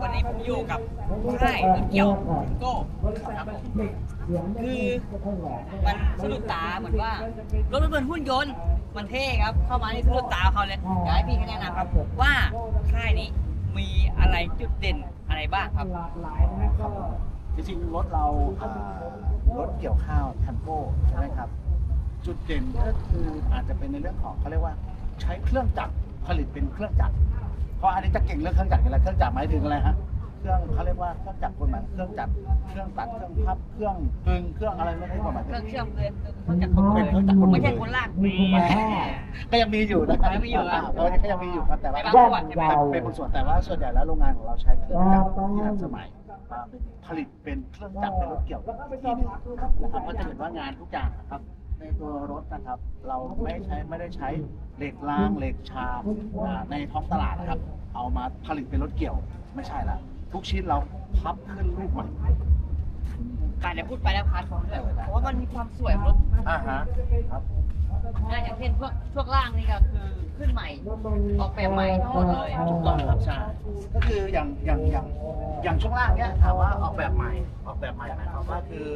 วันนี้ผมอยู่กับค่ายรถเกี่ยวโก้ครับผมคือมันสะดุดตาเหมือนว่ารถมันเป็นหุ่นยนต์มันเท่ครับ เข้ามานี่สะดุดตาเขาเลยอยากให้พี่แนะนำครับ ว่าค่ายนี้มีอะไรจุดเด่นอะไรบ้างครับครับจริงๆรถเรารถเกี่ยวข้าวแทมโก้ใช่ไหมครับ จุดเด่นก็คืออาจจะเป็นในเรื่องของเขาเรียกว่า ใช้เครื่องจักรผลิตเป็นเครื่องจักร เพราะอันนี้จะเก่งเรื่องเครื่องจักรอยู่แล้วเครื่องจักรหมายถึงอะไรฮะเครื่องเขาเรียกว่าเครื่องจักรคนหมายเครื่องจักรเครื่องตัดเครื่องพับเครื่องกึ่งเครื่องอะไรไม่ได้ความหมายเคถึรื่องงเชื่อมเลยเครื่องจักรคนเป็นเครื่องจักรคนไม่ใช่คนลากมีก็ยังมีอยู่นะยังมีอยู่เหรอตอนนี้ก็ยังมีอยู่ครับแต่ว่าเป็นบางส่วนใช่ไหมเป็นบางส่วนแต่ว่าส่วนใหญ่แล้วโรงงานของเราใช้เครื่องจักรที่ทันสมัยมาเป็นผลิตเป็นเครื่องจักรเป็นรถเกี่ยวอีกทีหนึงนะครับก็จะเห็นว่างานทุกอย่างนะครับ ในตัวรถนะครับ เราไม่ใช้ไม่ได้ใช้เหล็กล้างเหล็กชาอ่าในท้องตลาดนะครับ เอามาผลิตเป็นรถเกี่ยวไม่ใช่ละทุกชิ้นเราพับขึ้นรูปใหม่การจะพูดไปแล้วพาร์ทของด้วยเพราะว่ามันมีความสวยของรถอ่าฮะครับนะอย่างเช่นพวกช่วงล่างนี่ก็คือขึ้นใหม่ ออกแบบใหม่ทั้งหมดเลย ถูกต้องครับใช่ก็คืออย่างอย่างอย่าง อย่างช่วงล่างเนี้ยถามว่าออกแบบใหม่ออกแบบใหม่หมายความว่าคือ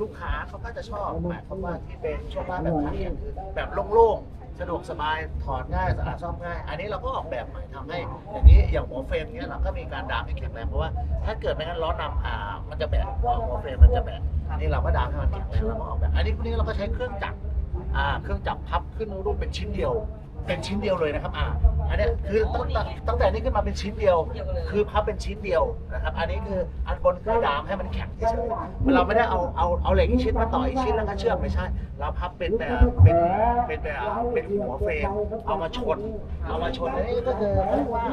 ลูกค้าเขาก็จะชอบหมายความว่าที่เป็นช่วงล่างแบบขันเนี่ยคือแบบโล่งๆสะดวกสบายถอดง่ายสะอาดซ่อมง่าย อันนี้เราก็ออกแบบใหม่ทำให้ อย่างนี้อย่างหัวเฟรมเนี้ยเราก็มีการดามให้แข็งแรงเพราะว่าถ้าเกิดไม่งั้นล้อนำอ่ามันจะแบะหัวหัวเฟรมมันจะแบะอันนี้เราก็ดามให้มันแข็งแรงเราก็ออกแบบ อันนี้พวกนี้เราก็ใช้เครื่องจักรอ่าเครื่องจักรพับขึ้นรูปเป็นชิ้นเดียว เป็นชิ้นเดียวเลยนะครับอ่าอันเนี้ยคือตั้งแต่ตั้งแต่นี้ขึ้นมาเป็นชิ้นเดียว คือพับเป็นชิ้นเดียวนะครับ อันนี้คืออันบนคือดามให้มันแข็งเฉยๆเราไม่ได้เอาเอาเอาเหล็กอีกชิ้นมาต่ออีกชิ้นแล้วก็เชื่อมไม่ใช่ เราพับเป็นแบบเป็นเป็นแบบเป็นหัวเฟรมเอามาชน เอามาชนอันนี้ก็คือเรียกว่า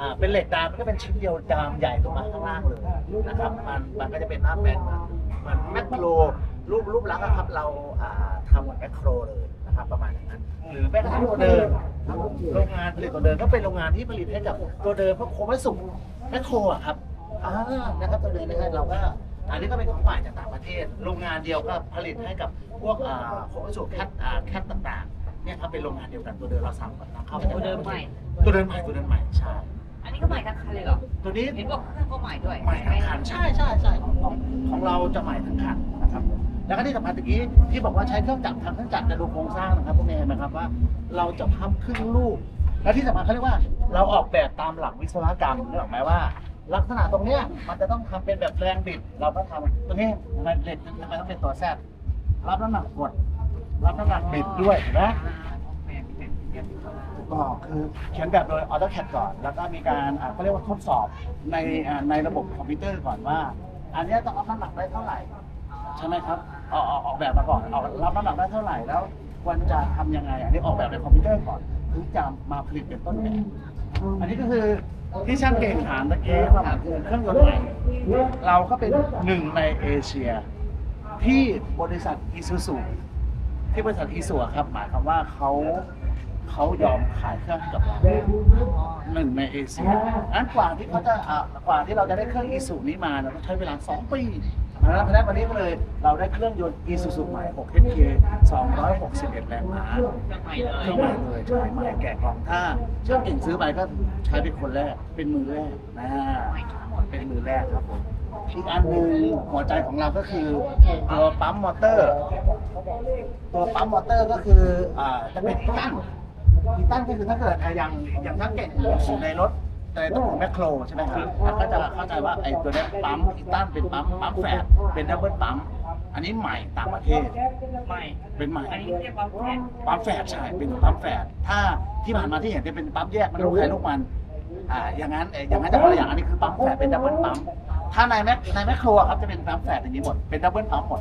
อ่าเป็นเหล็กดามมันก็เป็นชิ้นเดียวดามใหญ่ลงมาข้างล่างเลยนะครับ มันมันก็จะเป็นหน้าแบนเหมือนแมคโครรูปรูปลักษณ์อะครับเราอ่าทำเหมือนแมคโครเลยนะครับประมาณอย่างนั้น หรือแม้กระทั่งตัวเดินโรงงานผลิตตัวเดินก็เป็นโรงงานที่ผลิตให้กับตัวเดินพวกโคมัสุแมคโครอะครับอ่านะครับตัวเดินนะครับเราก็อันนี้ก็เป็นของฝ่ายจากต่างประเทศ โรงงานเดียวก็ผลิตให้กับพวกอ่าโคมัสุแคทอ่าแคทต่างๆเนี่ยครับเป็นโรงงานเดียวกันตัวเดินเราสั่งนำเข้ามาจากตัวเดิมใหม่ตัวเดินใหม่ตัวเดินใหม่ใช่อันนี้ก็ใหม่ทั้งคันเลยเหรอตัวนี้เห็นว่าเครื่องก็ใหม่ด้วยใหม่ทั้งคันใช่ใช่ใช่ของของของเราจะใหม่ทั้งคัน นะครับแล้วก็ที่สำคัญตะกี้ที่บอกว่าใช้เครื่องจักรทำเครื่องจักรจะดูโครงสร้างนะครับพวกนี้เห็นไหมครับว่าเราจะพับขึ้นรูปและที่สำคัญเขาเรียกว่าเราออกแบบตามหลักวิศวกรรมนึกออกไหมว่า ลักษณะตรงเนี้ยมันจะต้องทำเป็นแบบแรงบิด เราก็ทำตรงนี้มันเหล็กทำไมต้องเป็นตัวแซดรับน้ำหนักกด รับน้ำหนักบิดด้วยเห็นไหมก็คือเขียนแบบโดย AutoCAD ก่อน แล้วก็มีการอ่าเขาเรียกว่าทดสอบในอ่าในระบบคอมพิวเตอร์ก่อนว่า อันเนี้ยต้องรับน้ำหนักได้เท่าไหร่ ใช่ไหมครับออกออกออกแบบมาก่อนออกรับน้ำหนักได้เท่าไหร่แล้วควรจะทำยังไงอันนี้ออกแบบในคอมพิวเตอร์ก่อนถึงจะมาผลิตเป็นต้นแบบอันนี้ก็คือที่ช่างเก่งถามตะกี้ความคือเครื่องยนต์ใหม่เราก็เป็นหนึ่งในเอเชีย ที่บริษัทอีซูซูที่บริษัทอีซูครับหมายความว่าเขาเขายอมขายเครื่องให้กับเราหนึ่งในเอเชียอันกว่าที่เขาจะอ่ากว่าที่เราจะได้เครื่องอีซูนี้มาเราต้องใช้เวลา2ปี ครับเพราะฉะนั้นวันนี้ก็เลยเราได้เครื่องยนต์อีซูซูใหม่ 6 HK 261 แรงม้าเครื่องใหม่เลยเครื่องใหม่เลยใช่ใหม่แกะกล่องถ้าเชื่อมเก่งซื้อไปก็ใช้เป็นคนแรก เป็นมือแรกนะเป็นมือแรกครับผมอีกอันหนึ่งหัวใจของเราก็คือตัวปั๊มมอเตอร์ ตัวปั๊มมอเตอร์ก็คืออ่าจะเป็นอีตันอีตันก็คือถ้าเกิดอะย่างอย่างถ้าเก่งอยู่ในรถ ในตระกูลแมคโครใช่ไหมครับมันก็จะเข้าใจว่าไอ้ตัวเนี้ยปั๊มอีตันเป็นปั๊มปั๊มแฝดเป็นดับเบิลปั๊ม อันนี้ใหม่ต่างประเทศ ใหม่ เป็นใหม่ อันนี้เรียกว่าแพงปั๊มแฝดใช่เป็นปั๊มแฝดถ้าที่ผ่านมาที่เห็นจะเป็นปั๊มแยกมันลูกใครลูกมัน อ่า อย่างนั้นเอ่ออย่างนั้นจะคนละอย่างอันนี้คือปั๊มแฝดเป็นดับเบิลปั๊ม ถ้าในแมคในแมคโครอะครับจะเป็นปั๊มแฝดอย่างนี้หมด เป็นดับเบิลปั๊มหมด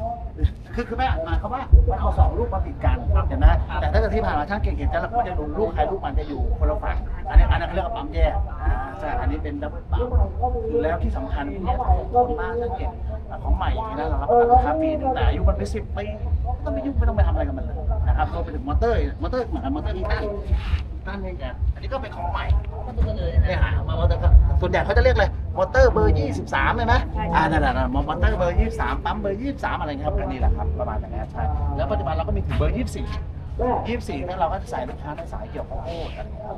คือคือแม่หมายความว่ามันเอาสองลูกมาติดกันเห็นไหมแต่ถ้าเกิดที่ผ่านมาช่างเก่งเห็นจะเราจะดูลูกใครลูกมันจะอยู่คนละฝั่ง อันนี้อันนั้นเขาเรียกว่าปั๊มแยกอ่าใช่อันนี้เป็นดับเบิลปั๊มคือแล้วที่สำคัญเนี่ยคนมากช่างเก่งของใหม่อย่างนี้นะเรารับประกันราคาปีหนึงแต่อายุมันเป็นสิบปีไม่ต้องไปยุ่งไม่ต้องไปทำอะไรกับมันเลยนะครับรวมไปถึงมอเตอร์มอเตอร์เหมือนกันมอเตอร์อีตันตั้นนี่กันอันนี้ก็เป็นของใหม่เนี่ยหามามอเตอร์ครับส่วนใหญ่เขาจะเรียกเลยมอเตอร์เบอร์ 23ใช่ไหมอ่านั่นแหละมอเตอร์เบอร์ 23 ปั๊มเบอร์ 23 อะไรเงี้ยครับอันนี้แหละครับประมาณอย่างนี้นใช่แล้วปัจจุบันเราก็มีถึงเบอร์ 24 24นั่นเราก็จะใส่ลูกค้าในสายเกี่ยวกับข้าวโพดอะไรเงี้ยครับ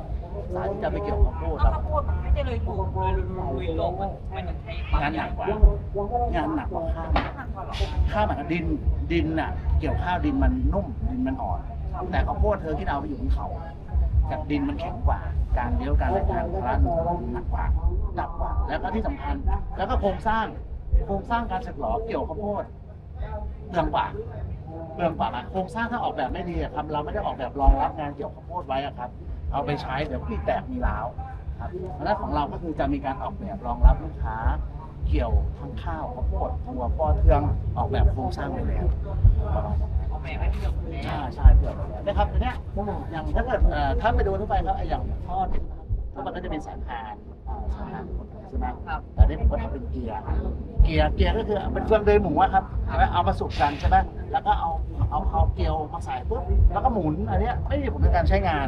ษาที่จะไปเกี่ยวกับข้าวโพดแล้วเราข้าวโพดมันไม่ได้เลยปลูกเลยลุยโลกมันมันถึงใช้ความงานหนักกว่า งานหนักกว่าข้าวหนักกว่าหรอข้าวหมายถึงดินดินน่ะ เกี่ยวข้าวดินมันนุ่มดินมันอ่อน แต่ข้าวโพดเธอที่เราไปอยู่บนเขาแต่ดินมันแข็งกว่า การเลี้ยวการอะไรการพลันหนักกว่าหนักกว่า แล้วก็ที่สำคัญ แล้วก็โครงสร้างโครงสร้างการสึกหลอเกี่ยวข้าวโพดเปลืองกว่าเปลืองกว่าอะโครงสร้างถ้าออกแบบไม่ดีอะครับเราไม่ได้ออกแบบรองรับงานเกี่ยวข้าวโพดไว้อะครับ เอาไปใช้เดี๋ยวมีแตกมีร้าวครับแล้วของเราก็คือจะมีการออกแบบรองรับลูกค้า เกี่ยวทั้งข้าวข้าวโพดถั่วปอเทืองออกแบบโครงสร้างไว้แล้วประมาณนั้นเอาแม่ไว้ที่เดียวเลยใช่ใช่เผื่อนะครับอันเนี้ยอย่างถ้าเกิดเอ่อถ้าไปดูทั่วไปครับไอ้อย่างทอดทั่วไปก็จะเป็นสายพานอ่าสายพานใช่ไหมครับแต่นี่ผมก็ทำเป็นเกียร์ เกียร์เกียร์ก็คือเป็นเครื่องเดินหมูอะครับเอาไว้เอามาสุกกันใช่ไหมแล้วก็เอาเอาเอาเกลียวมาใส่ปุ๊บแล้วก็หมุนอันเนี้ยไม่มีผลในการใช้งาน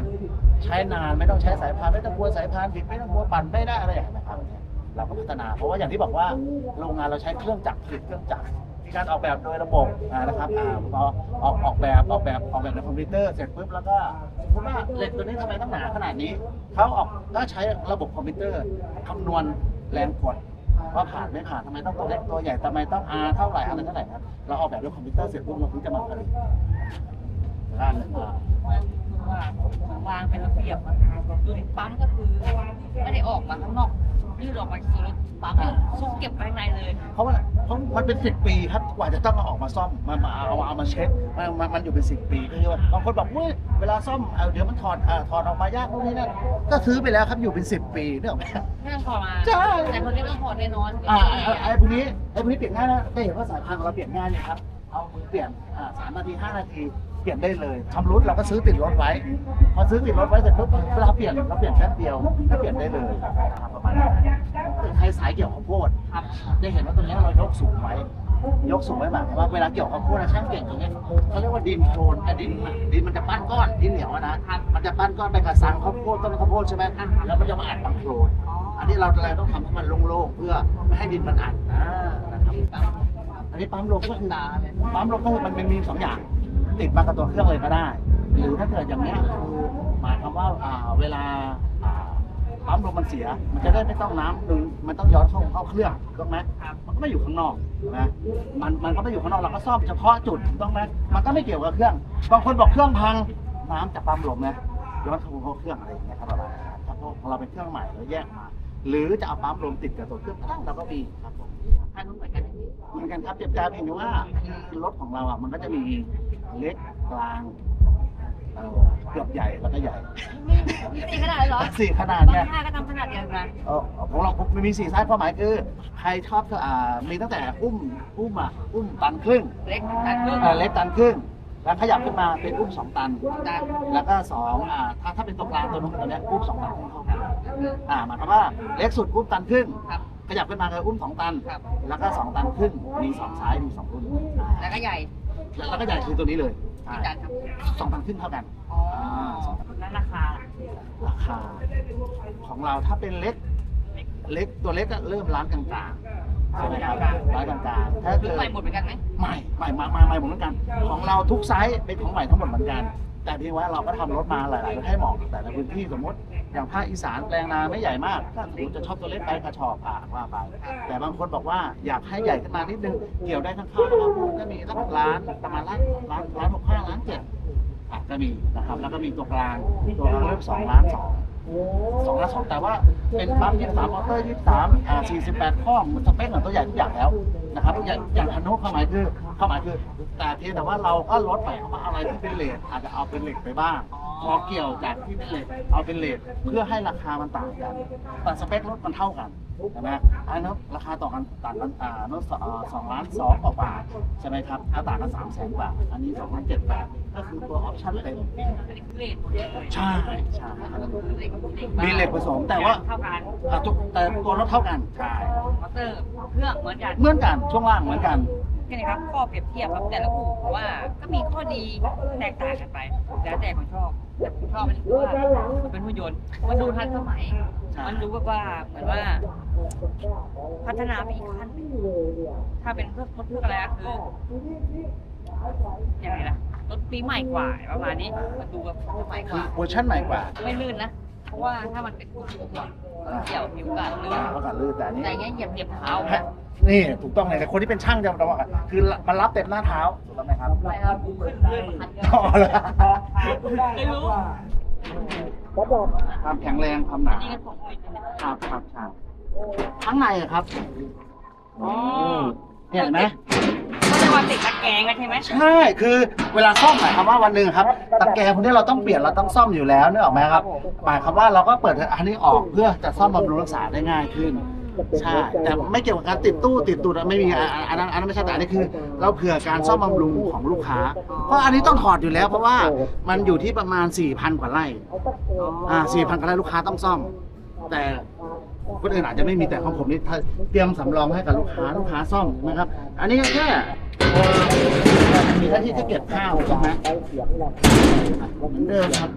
ใช้นานไม่ต้องใช้สายพานไม่ต้องกลัวสายพานบิดไม่ต้องกลัวปั่นไม่ได้อะไรอย่างเงี้ยครับเราก็พัฒนาเพราะว่าอย่างที่บอกว่าโรงงานเราใช้เครื่องจักรผลิตเครื่องจักรมีการออกแบบโดยระบบนะครับอ่าพอออกออกแบบออกแบบออกแบบในคอมพิวเตอร์เสร็จปุ๊บแล้วก็สมมติว่าเหล็กตัวนี้ทำไมต้องหนาขนาดนี้เขาออกก็ใช้ระบบคอมพิวเตอร์คำนวณแรงกดว่าผ่านไม่ผ่านทำไมต้องตัวเล็กตัวใหญ่ทำไมต้อง R เท่าไหร่อะไรเท่าไหร่ครับเราออกแบบด้วยคอมพิวเตอร์เสร็จปุ๊บเราถึงจะมาผลิตด้านอ่า ว่ามันวางเป็นระเบียบอะโดยปั๊มก็คือไม่ได้ออกมาข้างนอกยืดออกมาคือรถปั๊มเนี่ยซุกเก็บไว้ข้างในเลย เพราะว่าเพราะมันเป็นสิบปีครับกว่าจะต้องเอาออกมาซ่อมมามาเอาเอามาเช็คมันมันมันอยู่เป็นสิบปีก็คือว่าบางคนบอกเว้ยเวลาซ่อมเอาเดี๋ยวมันถอดอ่าถอดออกมายากพวกนี้นั่นก็ซื้อไปแล้วครับอยู่เป็นสิบปีเนี่ยหรอกไหม ไม่ต้องถอดมาใช่ แต่คนนี้ต้องถอดแน่นอนอ่าไอ้ไอ้พวกนี้ไอ้พวกนี้เปลี่ยนง่ายนะได้เห็นว่าสายพานของเราเปลี่ยนง่ายเนี่ยครับเอามือเปลี่ยนอ่าสามนาทีห้านาที เปลี่ยนได้เลยทำรุดเราก็ซื้อติดรถไว้ พอซื้อติดรถไว้เสร็จปุ๊บเวลาเปลี่ยนเราเปลี่ยนแป๊บเดียวก็เปลี่ยนได้เลยประมาณนั้นใครสายเกี่ยวกับโพดจะเห็นว่าตรงนี้เรายกสูงไว้ยกสูงไว้หมายความว่าเวลาเกี่ยวกับโพดนะช่างเก่งตรงนี้เขาเรียกว่าดินโคลนอะดินดินมันจะปั้นก้อนดินเหนียวนะมันจะปั้นก้อนไปกับสังข้าวโพดต้นข้าวโพดใช่ไหมแล้วมันจะมาอัดบังโคลนอันนี้เราเลยต้องทำให้มันโล่งๆเพื่อไม่ให้ดินมันอัดนะครับอันนี้ปั๊มลมก็คือปั๊มลมก็มันเป็นมีสองอย่าง ติดมากับตัวเครื่องเลยก็ได้ หรือถ้าเกิดอย่างเนี้ยคือหมายความว่าอ่าเวลาอ่าปั๊มลมมันเสีย มันจะได้ไม่ต้องน้ำดึงมันต้องย้อนเข้าเข้าเครื่องถูกต้องไหมครับมันก็ไม่อยู่ข้างนอกนะมันมันก็ไม่อยู่ข้างนอกเราก็ซ่อมเฉพาะจุดถูกต้องไหมมันก็ไม่เกี่ยวกับเครื่องบางคนบอกเครื่องพังน้ำจากปั๊มลมนะย้อนเข้าเข้าเครื่องอะไรอย่างเงี้ยครับประมาณนั้นครับถ้าพวกของเราเป็นเครื่องใหม่เราแยกมาหรือจะเอาปั๊มลมติดกับตัวเครื่องก็ได้เราก็มีครับผมอันนู้นเหมือนกันอย่างนี้เหมือนกันครับเจ็บใจเพียงแต่ว่าคือรถของเราอะมันก็จะมี เล็กกลางเอ่อเกือบใหญ่แล้วก็ใหญ่มีสี่ขนาดเลยเหรอสี่ขนาดบางเนี่ยค่ายก็ทำขนาดเดียวกันเออของเรามันมีสี่ไซส์ความหมายคือใครชอบอ่ามีตั้งแต่อุ้มอุ้มอะอุ้มตันครึ่งเล็กตัดครึ่งเอ่อเล็กตันครึ่ง แล้วขยับขึ้นมาเป็นอุ้มสองตัน ตัดแล้วก็สองอ่าถ้าถ้าเป็นตัวกลางตัวนู้นตัวเนี้ยอุ้มสองตันครึ่งเท่ากันอ่าหมายความว่าเล็กสุดอุ้มตันครึ่งครับ ขยับขึ้นมาคืออุ้มสองตัน ครับ แล้วก็สองตันครึ่งมีสองไซส์มีสองรุ่นอ่าแล้วก็ใหญ่ แล้วก็ใหญ่คือตัวนี้เลยที่ตัดครับสองตันครึ่งเท่ากันอ๋อแล้วราคาล่ะราคาของเราถ้าเป็นเล็กเล็กตัวเล็กก็เริ่มร้านกลางๆใช่ไหมครับร้านกลางๆถ้าซื้เกิอดใหม่หมดเหมือนกันไหมใหม่ใหม่มามาใหม่หมดเหมือนกัน ของเราทุกไซส์เป็นของใหม่ทั้งหมดเหมือนกัน แต่เพียงว่าเราก็ทำรถมาหลายๆประเทศให้เหมาะกับแต่ละพื้นที่สมมติ อย่างภาคอีสานแปลงนาไม่ใหญ่มากก็คุณจะชอบตัวเล็กไปกระชอบอะว่าไป แต่บางคนบอกว่าอยากให้ใหญ่ขึ้นมานิดนึง เกี่ยวได้ทั้งข้าวทั้งข้าวโพดก็มีสักล้านประมาณล้านล้านล้านหกห้าล้านเจ็ดก็มีนะครับ แล้วก็มีตัวกลางตัวกลางเริ่มสองล้านสองสองล้านสองแต่ว่าเป็นปั๊มยี่สามมอเตอร์ยี่สามอ่าสี่สิบแปดข้อมนสเปคเหมือนตัวใหญ่ทุกอย่างแล้วนะครับอย่างอย่างอนุความหมายคือความหมายคือ แต่เพียงแต่ว่าเราก็ลดไปว่าอะไรที่เป็นเลทอาจจะเอาเป็นเหล็กไปบ้าง พอเกี่ยวจากที่เป็นเหล็กเอาเป็นเลทเพื่อให้ราคามันต่างกันแต่สเปครถมันเท่ากันใช่ไหมอันนั้นราคาต่อกันต่างกันอ่าโน้ตสองล้านสองกว่าบาทใช่ไหมครับถ้าต่างกันสามแสนบาทอันนี้สองล้านเจ็ดบาทก็คือตัวออปชั่นเต็มอันนี้คือเลทหมดเลยใช่ใช่อันนั้นคือเหล็กมีเหล็กผสมแต่ว่าเท่ากันอะทุกแต่ตัวรถเท่ากันใช่มอเตอร์เครื่องเหมือนกันเหมือนกันช่วงล่างเหมือนกันแค่นี้ครับข้อเปรียบเทียบครับแต่ละอู่ผมว่าก็มีข้อดีแตกต่างกันไป แล้วแต่คนชอบแต่ผม ชอบมันคือว่ามันเป็นหุ่นยนต์ มันดูทันสมัยใช่มันดูแบบว่าเหมือนว่า พัฒนาไปอีกขั้นหนึ่งถ้าเป็นเพื่อรถเพื่ออะไรก็คือยังไงล่ะรถปีใหม่กว่าประมาณนี้มันดูแบบสมัยกว่า เวอร์ชันใหม่กว่า ไม่ลื่นนะราะว่าถ้ามันเป็นผู้สูงอะเกี่ยวมีโอกาสลื่นอ่าประกาศลื่นแต่อันนี้แต่อย่างเงี้ยเหยียบเหยียบเท้า นี่ถูกต้องเลยแต่คนที่เป็นช่างจะต้องบอกคือมันรับเต็มหน้าเท้าถูกต้องไหมครับไม่ครับขึ้นเลื่อนมาคันเดียวอ๋อเหรอไม่รู้ความแข็งแรงความหนานี่กันสองลิตรเนี่ยครับครับใช่ข้างในอะครับอ๋อเนี่ยเห็นไหมก็จะมาติดตะแกรงกันใช่ไหมใช่ คือเวลาซ่อมหมายความว่าวันหนึ่งครับตะแกรงพวกนี้เราต้องเปลี่ยนเราต้องซ่อมอยู่แล้วนึกออกไหมครับ หมายความว่าเราก็เปิดอันนี้ออกเพื่อจะซ่อมบำรุงรักษาได้ง่ายขึ้น ใช่แต่ไม่เกี่ยวกับการติดตู้ติดตูดไม่มีอะอันนั้นอันนั้นไม่ใช่แต่อันนี้คือ เราเผื่อการซ่อมบำรุงของลูกค้า เพราะอันนี้ต้องถอดอยู่แล้ว เพราะว่ามันอยู่ที่ประมาณ 4,000 กว่าไร่อ่า4,000 กว่าไร่ลูกค้าต้องซ่อม แต่คนอื่นอาจจะไม่มีแต่ของผมนี่ถ้าเตรียมสำรองให้กับลูกค้าลูกค้าซ่อมนะครับ อันนี้ก็แค่ เอ่อมีหน้าที่จะเก็บข้าวใช่ไหมเหมือนเดิมครับ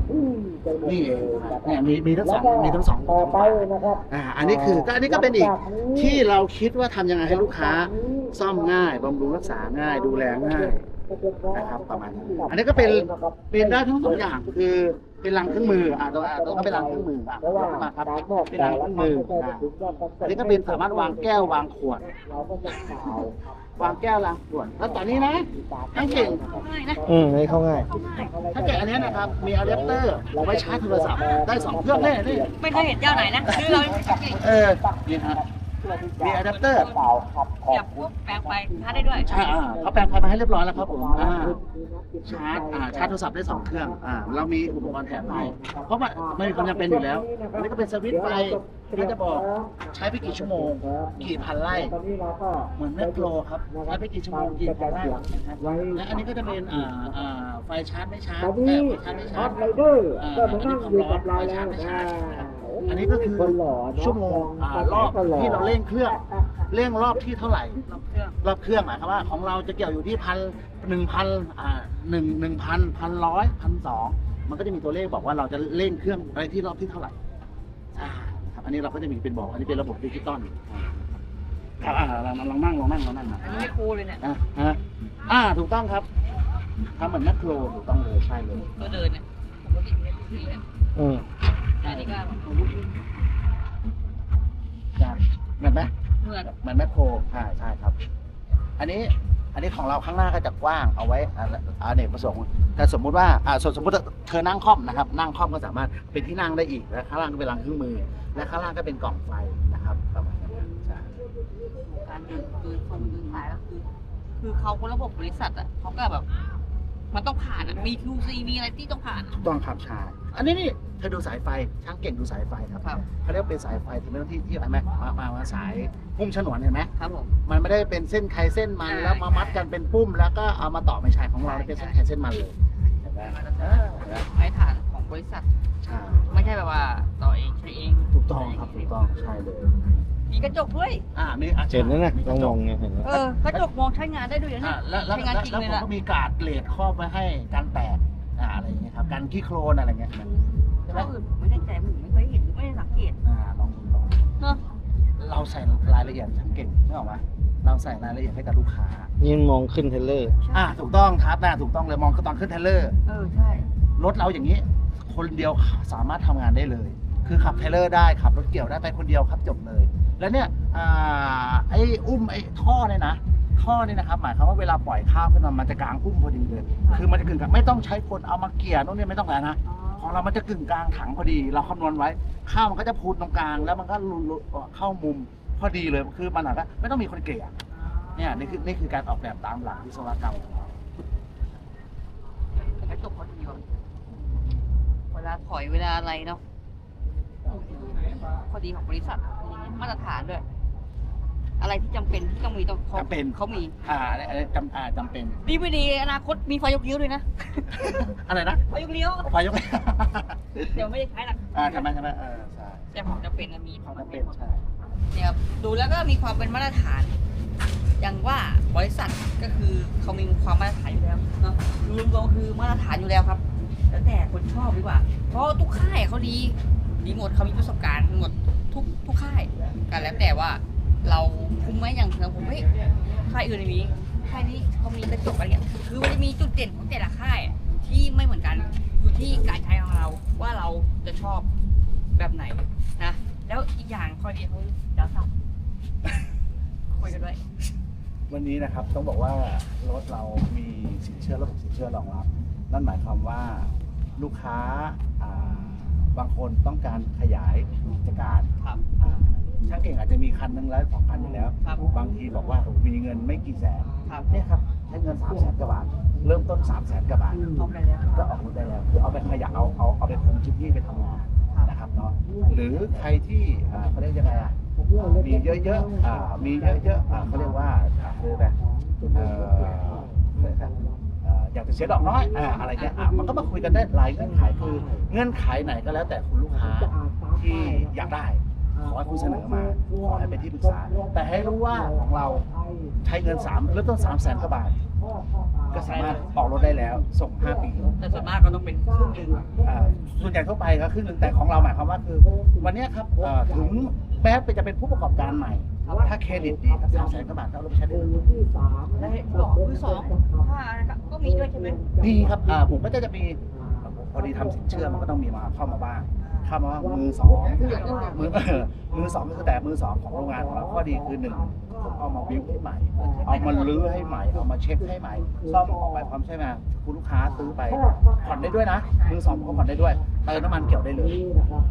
นี่เนี่ยมีมีทั้งสองมีทั้งสองทั้งฝ่ายอ่าอันนี้คือก็อันนี้ก็เป็นอีกที่เราคิดว่าทำยังไงให้ลูกค้า ซ่อมง่ายบำรุงรักษาง่ายดูแลง่ายนะครับประมาณนี้อันนี้ก็เป็นเป็นได้ทั้งสองอย่างคือเป็นรังเครื่องมืออ่าตัวอ่าตัวก็เป็นรังเครื่องมืออะมาครับเป็นรังเครื่องมืออ่าอันนี้ก็เป็นสามารถวางแก้ววางขวด วางแก้ววางขวดแล้วตอนนี้นะทั้งเก่งง่ายนะอืมนี่เข้าง่าย ถ้าเกิดอันเนี้ยนะครับ มีอะแดปเตอร์ไว้ชาร์จโทรศัพท์ได้สองเครื่องแน่นี่ไม่เคยเห็นเจ้าไหนนะคือเรา เออนี่ฮะ มีอะแดปเตอร์เหยียบปุ๊บแปลงไปชาร์จได้ด้วยใช่อ่าเขาแปลงไฟมาให้เรียบร้อยแล้วครับผมอ่าชาร์จอ่าชาร์จโทรศัพท์ได้สองเครื่องอ่าเรามีอุปกรณ์แถมให้เพราะว่าไม่มีความจำเป็นอยู่แล้วอันนี้ก็เป็นสวิตช์ไฟที่จะบอกใช้ไปกี่ชั่วโมง กี่พันไร่เหมือนแมคโครครับใช้ไปกี่ชั่วโมงกี่พันไร่นะครับและอันนี้ก็จะเป็นอ่าอ่าไฟชาร์จไม่ชาร์จตอนแต่นี้ไฟชาร์จไม่อชาอร์จฟไรเดอร์อ่าก็มานั่งอยู่กับเราแล้ว อันนี้อ่าอันนี้ก็คือคนหล่อเนอะชั่วโมงอ่ารอบที่เราเร่งเครื่องเร่งรอบที่เท่าไหร่ รอบเครื่องรอบเครื่องหมายความว่าของเราจะเกี่ยวอยู่ที่พันหนึ่งพันอ่าหนึ่งหนึ่งพันพันร้อยพันสองมันก็จะมีตัวเลขบอกว่าเราจะเร่งเครื่องไปที่รอบที่เท่าไหร่อ่าครับอันนี้เราก็จะมีเป็นบอก อันนี้เป็นระบบดิจิตอลครับอ่าลองลองนั่งลองนั่งลองนั่งนะอันนี้ไม่คูลเลยเนี่ยอ่าฮะอ่าถูกต้องครับทำเหมือนแมคโครถูกต้องเลยใช่เลยก็เดินเนี่ยปกติเนี่ยที่เนี่ยอืมแต่อั นนี้ก็จ้ะเหมือนไหมเหมือนเหมือนแมคโครใช่ใช่ครับ อันนี้อันนี้ของเราข้างหน้าก็จะกว้างเอาไว้อ่าอาเนกประสงค์แต่สมมุติว่าอ่าสมมติว่าเธอนั่งคล่อมนะครับ นั่งคล่อมก็สามารถเป็นที่นั่งได้อีกและข้างล่างก็เป็นรังเครื่องมือ และข้างล่างก็เป็นกล่องไฟนะครับประมาณนั้นใช่การดึงคือคนดึงสายก็คือ คือเขาคนระบบบริษัทอะเขาก็แบบ มันต้องผ่านอะมี QC มีอะไรที่ต้องผ่านอะถูกต้องครับใช่ อันนี้นี่เธอดูสายไฟช่างเก่งดูสายไฟครับครับ เขาเรียกว่าเป็นสายไฟที่ไม่ต้องที่ที่อะไรไหมมามามาสายพุ่มฉนวนเห็นไหมครับผม มันไม่ได้เป็นเส้นใครเส้นมันใช่แล้วมามัดกันเป็นปุ้ม แล้วก็เอามาต่อไม่ใช่ของเราเป็นเส้นใครเส้นมันเลยเห็นไหมเออเห็นไหมไม้ฐานของบริษัท ใช่ไม่ใช่แบบว่าต่อเองใช้เองถูกต้องครับถูกต้องใช่เลยมีกระจกด้วย อ่ามีอะเห็นนั่นนะมีกลอระงจมอกงเนี่ยเห็นไหมเออ กระจกมองใช้งานได้ด้วยนะอ่าเนี่ยแล้วแล้วใช้งานแล้วจริงแล้วเลยผมล่ะ ก็มีการ์ดเลดครอบไว้ให้กันแตก กันขี้โคลนอะไรเงี้ยใช่ไหมข้ออื่นผมไม่ได้ใจผมไม่เคยเห็นหรือไม่ได้สังเกตอ่าลองดูลองดูเนาะเราใส่รายละเอียดสังเกตนึกออกไหมเราใส่รายละเอียดให้กับลูกค้านี่มองขึ้นเทรลเลอร์ อ่าถูกต้องครับนะถูกต้องเลยมองตอนขึ้นเทรลเลอร์ เออใช่รถเราอย่างนี้ คนเดียวสามารถทำงานได้เลย คือขับเทรลเลอร์ได้ขับรถเกี่ยวได้ไปคนเดียวครับจบเลย แล้วเนี่ยอ่าไอ้อุ้มไอ้ท่อเนี่ยนะ ท่อเนี่ยนะครับ หมายความว่าเวลาปล่อยข้าวขึ้นมามันจะกลางอุ้มพอดีเลย คือมันจะกึ่งกลางไม่ต้องใช้คนเอามาเกี่ยนู่นนี่ไม่ต้องแล้วนะอ๋อของเรามันจะกึ่งกลางถังพอดี เราคำนวณไว้ ข้าวมันก็จะพูนตรงกลาง แล้วมันก็ลุลุเข้ามุมพอดีเลย คือมันอาจจะไม่ต้องมีคนเกี่ยเนี่ยนี่คือนี่คือการออกแบบตามหลักวิศวกรรมของเราแต่กระจกพอดีว่ะเวลาถอยเวลาอะไรเนาะพอดีของบริษัทอย่างเงี้ยมาตรฐานด้วย อะไรที่จำเป็นที่ต้องมีต้องขาจำเป็น เขามีอ่าอันนี้จำอ่าจำเป็น ดีไม่ดีอนาคตมีไฟยกเลี้ยวด้วยนะอะไรนะไฟยกเลี้ยวไฟยกเดี๋ยวไม่ได้ใช้หรอกอ่าใช่ไหมใช่ไหมเออใช่แต่ของจะเป็นอะมีเขาจะเป็นใช่เนี่ยครับดูแล้วก็มีความเป็นมาตรฐาน อย่างว่าบริษัทก็คือเขามีความมาตรฐานอยู่แล้วเนาะรวมๆคือมาตรฐานอยู่แล้วครับ แล้วแต่คนชอบดีกว่า เพราะทุกค่ายเขาดีดีหมดเขามีประสบการณ์หมดทุกทุกค่ายกันแล้วแต่ว่า เราคุ้มไหมอย่างเราผมเฮ้ยค่ายอื่นไม่มีค่ายนี้เขามีกระจกอะไรเงี้ยคือมันจะมีจุดเด่นของแต่ละค่ายที่ไม่เหมือนกันอยู่ที่การใช้ของเราว่าเราจะชอบแบบไหนนะ แล้วอีกอย่างข้อดีเขาจะสั่งคุยกันด้วยวันนี้นะครับต้องบอกว่ารถเรามีสินเชื่อระบบสินเชื่อรองรับ นั่นหมายความว่าลูกค้าอ่าบางคนต้องการขยายกิจการครับอ่า ช่างเก่งอาจจะมีคันหนึ่งแล้วสองคันอยู่แล้ว ครับบางทีบอกว่าโอ้มีเงินไม่กี่แสนครับ เนี่ยครับใช้เงิน3ามแสนกว่าบาทเริ่มต้น3ามแสนกว่าบาทเอาไปแล้ว ก็ออกรถได้แล้วคือเอาไปขยายเอาเอาเอาไปคุมพื้นที่ไปทำงานครับ นะครับเนาะหรือใครที่อ่าเขาเรียกยังไงอะมีเยอะๆอ่ามีเยอะๆอ่าเขาเรียกว่าอ่าคือแบบเอ่อเขาเรียกอะไรเอ่ออยากจะเสียดอกน้อยอ่าอะไรเงี้ยอะมันก็มาคุยกันได้หลายเงื่อนไขคือเงื่อนไขไหนก็แล้วแต่คุณลูกค้าที่อยากได้ ขอให้คุณเสนอมา ขอให้เป็นที่ปรึกษา แต่ให้รู้ว่าของเราใช้เงิน3เริ่มต้น3 0 0แสนกว่าบาท ก็สามารถออกรถได้แล้ว ส่ง 5 ปีแต่ส่วนมากก็ต้องเป็นครึ่งหนึ่งอ่าส่วนใหญ่ทั่วไปก็ครึ่งหนึ่งแต่ของเราหมายความว่าคือ วันเนี้ยครับเอ่อถึงแม้จะเป็นผู้ประกอบการใหม่ ถ้าเครดิตดีครับสามแสนกว่าบาทก็เอารถไปใช้ได้เลย และบอกมือสองถ้านะครับก็มีด้วยใช่ไหมดีครับ อ่า ผมก็จะจะมีพอดีทำสินเชื่อมันก็ต้องมีมาเข้ามาบ้างเข้ามาว่ามือสองมือมือสองก็คือแต่มือสองของโรงงานของเราข้อดีคือหนึ่งผมเอามาวิวให้ใหม่ เอามาลื้อให้ใหม่ เอามาเช็คให้ใหม่ซ่อมออกไปพร้อมใช่ไหมคุณลูกค้าซื้อไปผ่อนได้ด้วยนะมือสองก็ผ่อนได้ด้วยเติมน้ำมันเกี่ยวได้เลยอ่า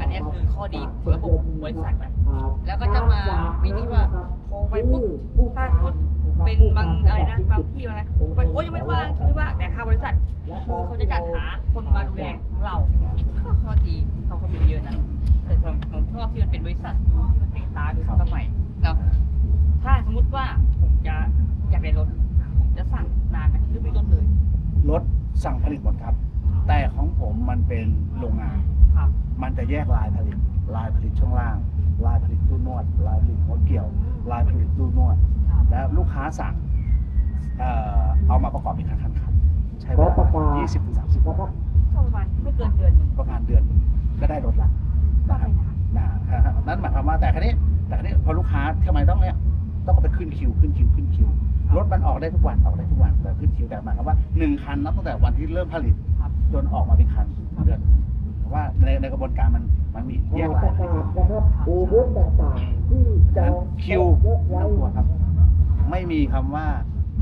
อันนี้คือข้อดีของระบบบริษัทนะแล้วก็จะมาวิธีว่าโทรไปปุ๊บถ้าสมมติ เป็นบางอะไรนะบางที่นะไปโอ้ยยังไม่ว่างยังไม่ว่างแต่ค่าบริษัทคือเขาจะจัดหาคนมาดูแลของเราก็ข้อดีเขาก็มีเยอะนะแต่ผมผมชอบที่มันเป็นบริษัทที่มันติดตาดูสมัยเนาะถ้าสมมติว่าผมจะอยากได้รถผมจะสั่งนานไหมหรือไม่รถเลยรถสั่งผลิตหมดครับ แต่ของผมมันเป็นโรงงานมันจะแยกลายผลิตลายผลิตช่วงล่าง ลายผลิตตู้นวด ลายผลิตหัวเกี่ยว ลายผลิตตู้นวด แล้วลูกค้าสั่งเอ่อเอามาประกอบเป็นคันคันคันใช้เวลา20ถึง30วันก็ประมาณไม่เกินเดือนหนึ่งประมาณเดือนหนึ่งก็ได้รถละก็นะครับไม่นานนะนั่นหมายความว่าแต่ครั้นี้แต่ครั้นี้พอลูกค้าทำไมต้องเนี่ยต้องเอาไปขึ้นคิวขึ้นคิวขึ้นคิวรถมันออกได้ทุกวันออกได้ทุกวันแต่ขึ้นคิวแต่หมายความว่าหนึ่งคันนับตั้งแต่วันที่เริ่มผลิตครับจนออกมาเป็นคันเดือนหนึ่งเพราะว่าในในกระบวนการมันมันมีแยกลายผลิตอูรุ่นต่างๆที่จฉะอนั้นงคิวไม่ต้องกลัวครับ ไม่มีคำว่า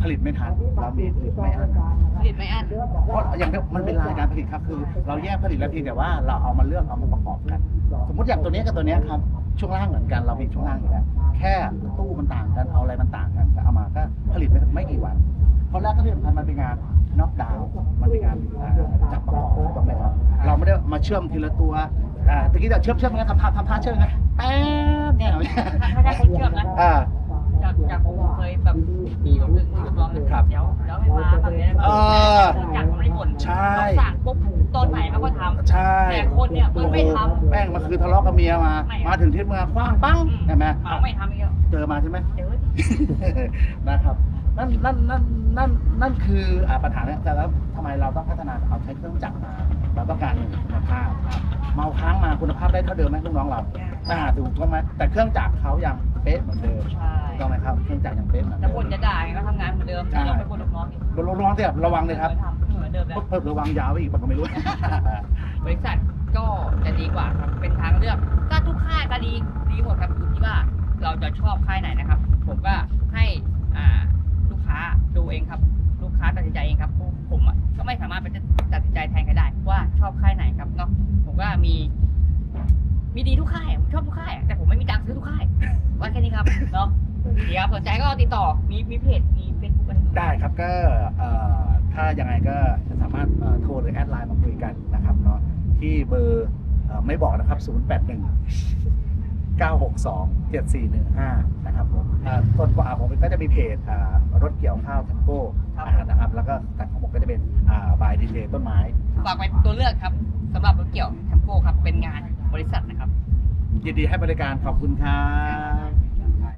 ผลิตไม่ทันเรามีผลิตไม่อั้นผลิตไม่อั้นเพราะอย่างที่มันเป็นรายการผลิตครับคือ เราแยกผลิตแล้วเพียงแต่ว่าเราเอามาเลือกเอามาประกอบกัน สมมติอย่างตัวนี้กับตัวนี้ครับช่วงล่างเหมือนกันเรามีช่วงล่างอยู่แล้วแค่ตู้มันต่างกันเอาอะไรมันต่างกันแต่เอามาก็ผลิตไม่ไม่กี่วันเพราะแรกก็ที่สำคัญมันเป็นงานน็อกดาวน์มันเป็นงานอ่าจับประกอบถูกต้องไหมครับเราไม่ได้มาเชื่อมทีละตัวอ่าตะกี้จะเชื่อมเชื่อมไงทำท่าทำท่าเชื่อมไงแป๊บเนี่ยถ้าถ้าคนเชื่อมนะ อ่าจากจากผมเค ยแบบมีรถหนึ่งที่รถเลยครับเดี๋ยวเดี๋ยวให้มาแบบนี้เออจากมันไม่บ่นใช่เราสั่งปุ๊บตอนไหนเขาก็ทำใช่แต่คนเนี่ยมันไม่ทำ แป้งมาคือทะเลาะกับเมียมา ไม่ มาถึงที่เมืองคว้างปังใช่ไหมเอาไม่ทำอีกแล้วเจอมาใช่ไหม เดี๋ยว นะครับนั่นนั่นนั่นนั่นนั่นคืออ่าปัญหาเนี่ยแต่แล้วทำไมเราต้องพัฒนาเอาใช้เครื่องจักรมาเราต้องการคุณภาพเมาค้างมาคุณภาพได้เท่าเดิมไหมลูกน้องเราอ่าถูกต้องไหมแต่เครื่องจักรเขายังเป๊ะเหมือนเดิมใช่ถูกต้องไหมครับเครื่องจักรยังเป๊ะเหมือนแต่เดิมคนจะด่าไงก็ทำงานเหมือนเดิมใช่เราเป็นคนลูกน้องอีกลูกน้องที่แบบระวังเลยครับทำเหมือนเดิมแล้วเพิ่มระวังยาวไปอีกผมก็ไม่รู้ บริษัทก็จะดีกว่าครับเป็นทางเลือกก็ทุกค่ายก็ดีดีหมดครับอยู่ที่ว่าเราจะชอบค่ายไหนนะครับ ผมก็ให้อ่าลูกค้าดูเองครับ ลูกค้าตัดสินใจเองครับผมผมอะก็ไม่สามารถไปตัดสินใจแทนใครได้ว่าชอบค่ายไหนครับเนาะผมก็มี มีดีทุกค่ายอะผมชอบทุกค่ายอะแต่ผมไม่มีตังค์ซื้อทุกค่ายว่า แค่นี้ครับ เนาะเดี๋ยวสนใจก็ติดต่อ มีมีเพจ มีเฟซบุ๊กอะไรดูได้ครับก็เอ่อถ้ายังไงก็จะสามารถเอ่อโทรหรือแอดไลน์มาคุยกันนะครับเนาะที่เบอร์เอ่อไม่บอกนะครับ 081 962 7415 นะครับผมอ่าส่วนของอ่าผมก็จะมีเพจอ่ารถเกี่ยวข้าวเทมโก้ครับอ่านะครับแล้วก็แต่ของผมก็จะเป็นอ่าบายดีเจต้นไม้ ฝากไว้ตัวเลือกครับสำหรับรถเกี่ยวแทมโก้ครับ เป็นงานบริษัทนะครับ ยินดีให้บริการขอบคุณครับ